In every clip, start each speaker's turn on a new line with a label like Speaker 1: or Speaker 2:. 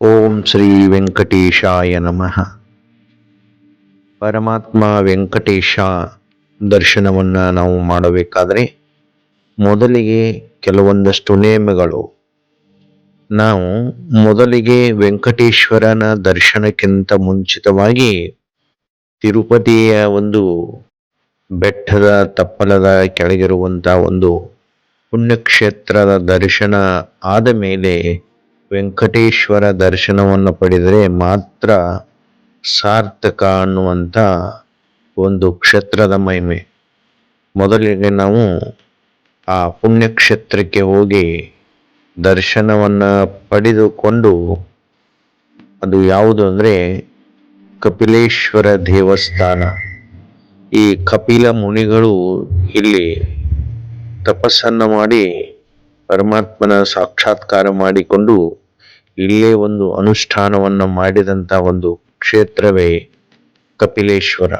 Speaker 1: ಓಂ ಶ್ರೀ ವೆಂಕಟೇಶಾಯ ನಮಃ. ಪರಮಾತ್ಮ ವೆಂಕಟೇಶ ದರ್ಶನವನ್ನು ನಾವು ಮಾಡಬೇಕಾದರೆ ಮೊದಲಿಗೆ ಕೆಲವೊಂದಷ್ಟು ನಿಯಮಗಳು. ನಾವು ಮೊದಲಿಗೆ ವೆಂಕಟೇಶ್ವರನ ದರ್ಶನಕ್ಕಿಂತ ಮುಂಚಿತವಾಗಿ ತಿರುಪತಿಯ ಒಂದು ಬೆಟ್ಟದ ತಪ್ಪಲದ ಕೆಳಗಿರುವಂಥ ಒಂದು ಪುಣ್ಯಕ್ಷೇತ್ರದ ದರ್ಶನ ಆದ ಮೇಲೆ ವೆಂಕಟೇಶ್ವರ ದರ್ಶನವನ್ನು ಪಡೆದರೆ ಮಾತ್ರ ಸಾರ್ಥಕ ಅನ್ನುವಂಥ ಒಂದು ಕ್ಷೇತ್ರದ ಮಹಿಮೆ. ಮೊದಲಿಗೆ ನಾವು ಆ ಪುಣ್ಯಕ್ಷೇತ್ರಕ್ಕೆ ಹೋಗಿ ದರ್ಶನವನ್ನು ಪಡೆದುಕೊಂಡು ಅದು ಯಾವುದು ಅಂದರೆ ಕಪಿಲೇಶ್ವರ ದೇವಸ್ಥಾನ. ಈ ಕಪಿಲ ಮುನಿಗಳು ಇಲ್ಲಿ ತಪಸ್ಸನ್ನು ಮಾಡಿ ಪರಮಾತ್ಮನ ಸಾಕ್ಷಾತ್ಕಾರ ಮಾಡಿಕೊಂಡು ಇಲ್ಲೇ ಒಂದು ಅನುಷ್ಠಾನವನ್ನು ಮಾಡಿದಂಥ ಒಂದು ಕ್ಷೇತ್ರವೇ ಕಪಿಲೇಶ್ವರ.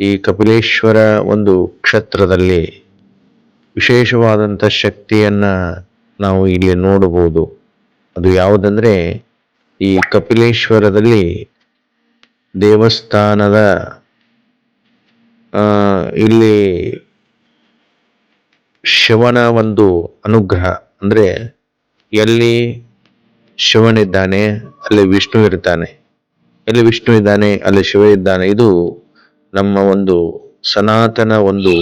Speaker 1: ಈ ಕಪಿಲೇಶ್ವರ ಒಂದು ಕ್ಷೇತ್ರದಲ್ಲಿ ವಿಶೇಷವಾದಂಥ ಶಕ್ತಿಯನ್ನ ನಾವು ಇಲ್ಲಿ ನೋಡಬಹುದು. ಅದು ಯಾವುದಂದರೆ ಈ ಕಪಿಲೇಶ್ವರದಲ್ಲಿ ದೇವಸ್ಥಾನದ ಇಲ್ಲಿ ಶಿವನ ಒಂದು ಅನುಗ್ರಹ. ಅಂದ್ರೆ ಎಲ್ಲಿ ಶಿವನಿದ್ದಾನೆ, ಅಲ್ಲಿ ವಿಷ್ಣು ಇರ್ತಾನೆ. ಎಲ್ಲಿ ವಿಷ್ಣು ಇದ್ದಾನೆ, ಅಲ್ಲಿ ಶಿವ ಇದ್ದಾನೆ. ಇದು ನಮ್ಮ ಒಂದು ಸನಾತನ ಒಂದು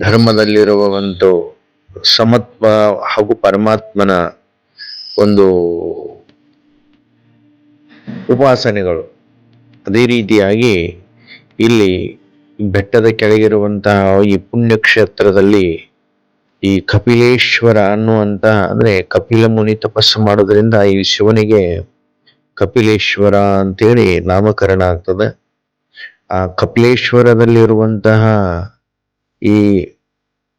Speaker 1: ಧರ್ಮದಲ್ಲಿರುವ ಒಂದು ಸಮತ್ವ ಹಾಗೂ ಪರಮಾತ್ಮನ ಒಂದು ಉಪಾಸನೆಗಳು. ಅದೇ ರೀತಿಯಾಗಿ ಇಲ್ಲಿ ಬೆಟ್ಟದ ಕೆಳಗಿರುವಂತಹ ಈ ಪುಣ್ಯಕ್ಷೇತ್ರದಲ್ಲಿ ಈ ಕಪಿಲೇಶ್ವರ ಅನ್ನುವಂತ, ಅಂದ್ರೆ ಕಪಿಲ ಮುನಿ ತಪಸ್ಸು ಮಾಡೋದ್ರಿಂದ ಈ ಶಿವನಿಗೆ ಕಪಿಲೇಶ್ವರ ಅಂತೇಳಿ ನಾಮಕರಣ ಆಗ್ತದೆ. ಆ ಕಪಿಲೇಶ್ವರದಲ್ಲಿರುವಂತಹ ಈ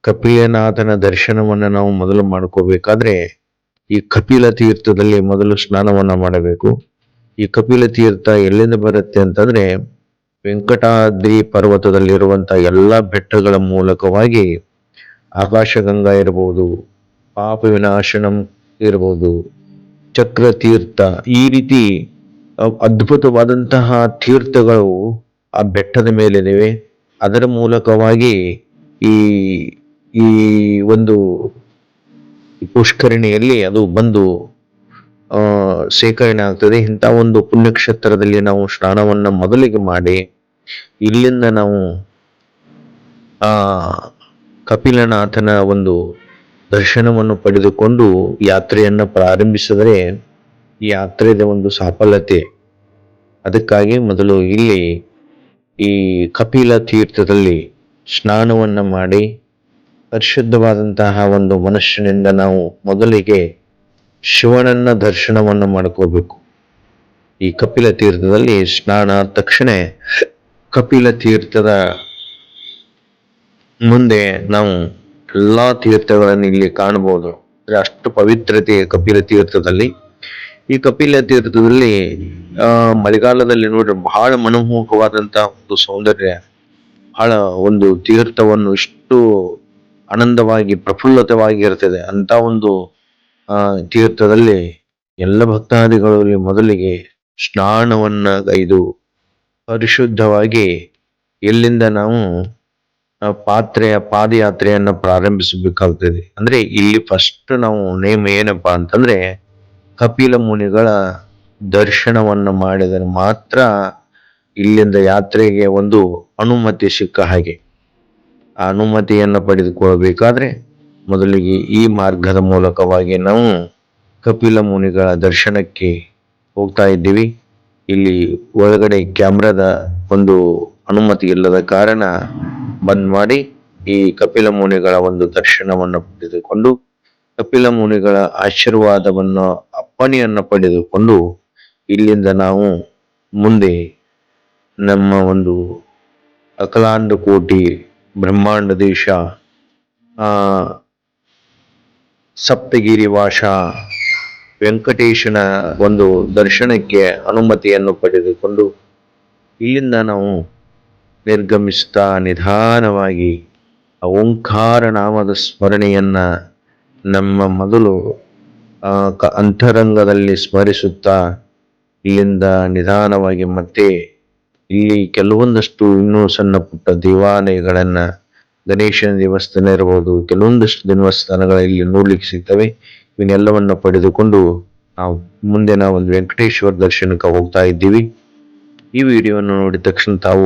Speaker 1: ಕಪಿಲನಾಥನ ದರ್ಶನವನ್ನು ನಾವು ಮೊದಲು ಮಾಡ್ಕೋಬೇಕಾದ್ರೆ, ಈ ಕಪಿಲ ತೀರ್ಥದಲ್ಲಿ ಮೊದಲು ಸ್ನಾನವನ್ನ ಮಾಡಬೇಕು. ಈ ಕಪಿಲ ತೀರ್ಥ ಎಲ್ಲಿಂದ ಬರುತ್ತೆ ಅಂತಂದ್ರೆ, ವೆಂಕಟಾದ್ರಿ ಪರ್ವತದಲ್ಲಿರುವಂತಹ ಎಲ್ಲಾ ಬೆಟ್ಟಗಳ ಮೂಲಕವಾಗಿ ಆಕಾಶಗಂಗಾ ಇರಬಹುದು ಪಾಪ ವಿನಾಶನಂ ಇರಬಹುದು ಚಕ್ರ ತೀರ್ಥ ಈ ರೀತಿ ಅದ್ಭುತವಾದಂತಹ ತೀರ್ಥಗಳು ಆ ಬೆಟ್ಟದ ಮೇಲಿವೆ. ಅದರ ಮೂಲಕವಾಗಿ ಈ ಈ ಒಂದು ಪುಷ್ಕರಣಿಯಲ್ಲಿ ಅದು ಬಂದು ಶೇಖರಣೆ ಆಗ್ತದೆ. ಇಂಥ ಒಂದು ಪುಣ್ಯಕ್ಷೇತ್ರದಲ್ಲಿ ನಾವು ಸ್ನಾನವನ್ನು ಮೊದಲಿಗೆ ಮಾಡಿ, ಇಲ್ಲಿಂದ ನಾವು, ಆ ಕಪಿಲನಾಥನ ಒಂದು ದರ್ಶನವನ್ನು ಪಡೆದುಕೊಂಡು ಯಾತ್ರೆಯನ್ನು ಪ್ರಾರಂಭಿಸಿದರೆ ಈ ಯಾತ್ರೆಯ ಒಂದು ಸಫಲತೆ. ಅದಕ್ಕಾಗಿ ಮೊದಲು ಇಲ್ಲಿ ಈ ಕಪಿಲ ತೀರ್ಥದಲ್ಲಿ ಸ್ನಾನವನ್ನು ಮಾಡಿ ಪರಿಶುದ್ಧವಾದಂತಹ ಒಂದು ಮನುಷ್ಯನಿಂದ ನಾವು ಮೊದಲಿಗೆ ಶಿವನನ್ನ ದರ್ಶನವನ್ನು ಮಾಡ್ಕೋಬೇಕು. ಈ ಕಪಿಲ ತೀರ್ಥದಲ್ಲಿ ಸ್ನಾನ ತಕ್ಷಣ ಕಪಿಲ ತೀರ್ಥದ ಮುಂದೆ ನಾವು ಎಲ್ಲ ತೀರ್ಥಗಳನ್ನು ಇಲ್ಲಿ ಕಾಣಬಹುದು. ಅಷ್ಟು ಪವಿತ್ರತೆ ಕಪಿಲ ತೀರ್ಥದಲ್ಲಿ. ಈ ಕಪಿಲ ತೀರ್ಥದಲ್ಲಿ ಮಳೆಗಾಲದಲ್ಲಿ ನೋಡ್ರಿ ಬಹಳ ಮನಮೋಹಕವಾದಂತಹ ಒಂದು ಸೌಂದರ್ಯ, ಬಹಳ ಒಂದು ತೀರ್ಥವನ್ನು ಇಷ್ಟು ಆನಂದವಾಗಿ, ಪ್ರಫುಲ್ಲತವಾಗಿ ಇರ್ತದೆ. ಅಂತ ಒಂದು ತೀರ್ಥದಲ್ಲಿ ಎಲ್ಲ ಭಕ್ತಾದಿಗಳಲ್ಲಿ ಮೊದಲಿಗೆ ಸ್ನಾನವನ್ನ ಗೈದು ಪರಿಶುದ್ಧವಾಗಿ ಎಲ್ಲಿಂದ ನಾವು ಪಾತ್ರೆಯ ಪಾದಯಾತ್ರೆಯನ್ನು ಪ್ರಾರಂಭಿಸಬೇಕಾಗ್ತದೆ. ಅಂದ್ರೆ ಇಲ್ಲಿ ಫಸ್ಟ್ ನಾವು ನೇಮ್ ಏನಪ್ಪ ಅಂತಂದ್ರೆ, ಕಪಿಲ ಮುನಿಗಳ ದರ್ಶನವನ್ನು ಮಾಡಿದರೆ ಮಾತ್ರ ಇಲ್ಲಿಂದ ಯಾತ್ರೆಗೆ ಒಂದು ಅನುಮತಿ ಸಿಕ್ಕ ಹಾಗೆ. ಆ ಅನುಮತಿಯನ್ನು ಪಡೆದುಕೊಳ್ಳಬೇಕಾದ್ರೆ ಮೊದಲಿಗೆ ಈ ಮಾರ್ಗದ ಮೂಲಕವಾಗಿ ನಾವು ಕಪಿಲ ಮುನಿಗಳ ದರ್ಶನಕ್ಕೆ ಹೋಗ್ತಾ ಇದ್ದೀವಿ. ಇಲ್ಲಿ ಒಳಗಡೆ ಕ್ಯಾಮ್ರಾದ ಒಂದು ಅನುಮತಿ ಇಲ್ಲದ ಕಾರಣ ಬಂದ್ ಮಾಡಿ ಈ ಕಪಿಲ ಮುನಿಗಳ ಒಂದು ದರ್ಶನವನ್ನು ಪಡೆದುಕೊಂಡು, ಕಪಿಲ ಮುನಿಗಳ ಆಶೀರ್ವಾದವನ್ನು ಅಪ್ಪಣೆಯನ್ನು ಪಡೆದುಕೊಂಡು ಇಲ್ಲಿಂದ ನಾವು ಮುಂದೆ ನಮ್ಮ ಒಂದು ಅಕಲಾಂಡ ಕೋಟಿ ಬ್ರಹ್ಮಾಂಡ ದೇಶ ಸಪ್ತಗಿರಿ ವಾಶ ವೆಂಕಟೇಶನ ಒಂದು ದರ್ಶನಕ್ಕೆ ಅನುಮತಿಯನ್ನು ಪಡೆದುಕೊಂಡು ಇಲ್ಲಿಂದ ನಾವು ನಿರ್ಗಮಿಸ್ತಾ ನಿಧಾನವಾಗಿ ಓಂಕಾರ ನಾಮದ ಸ್ಮರಣೆಯನ್ನ ನಮ್ಮ ಮೊದಲು ಕ- ಅಂತರಂಗದಲ್ಲಿ ಸ್ಮರಿಸುತ್ತಾ ಇಲ್ಲಿಂದ ನಿಧಾನವಾಗಿ ಮತ್ತೆ ಇಲ್ಲಿ ಕೆಲವೊಂದಷ್ಟು ಇನ್ನೂ ಸಣ್ಣ ಪುಟ್ಟ ದೇವಾಲಯಗಳನ್ನ ಗಣೇಶನ ದೇವಸ್ಥಾನ ಇರಬಹುದು ಕೆಲವೊಂದಷ್ಟು ದೇವಸ್ಥಾನಗಳಲ್ಲಿ ನೋಡ್ಲಿಕ್ಕೆ ಸಿಗ್ತವೆ. ಇವನ್ನೆಲ್ಲವನ್ನು ಪಡೆದುಕೊಂಡು ನಾವು ಮುಂದೆ ನಾವು ಒಂದು ವೆಂಕಟೇಶ್ವರ ದರ್ಶನಕ್ಕೆ ಹೋಗ್ತಾ ಇದ್ದೀವಿ. ಈ ವಿಡಿಯೋವನ್ನು ನೋಡಿದ ತಕ್ಷಣ ತಾವು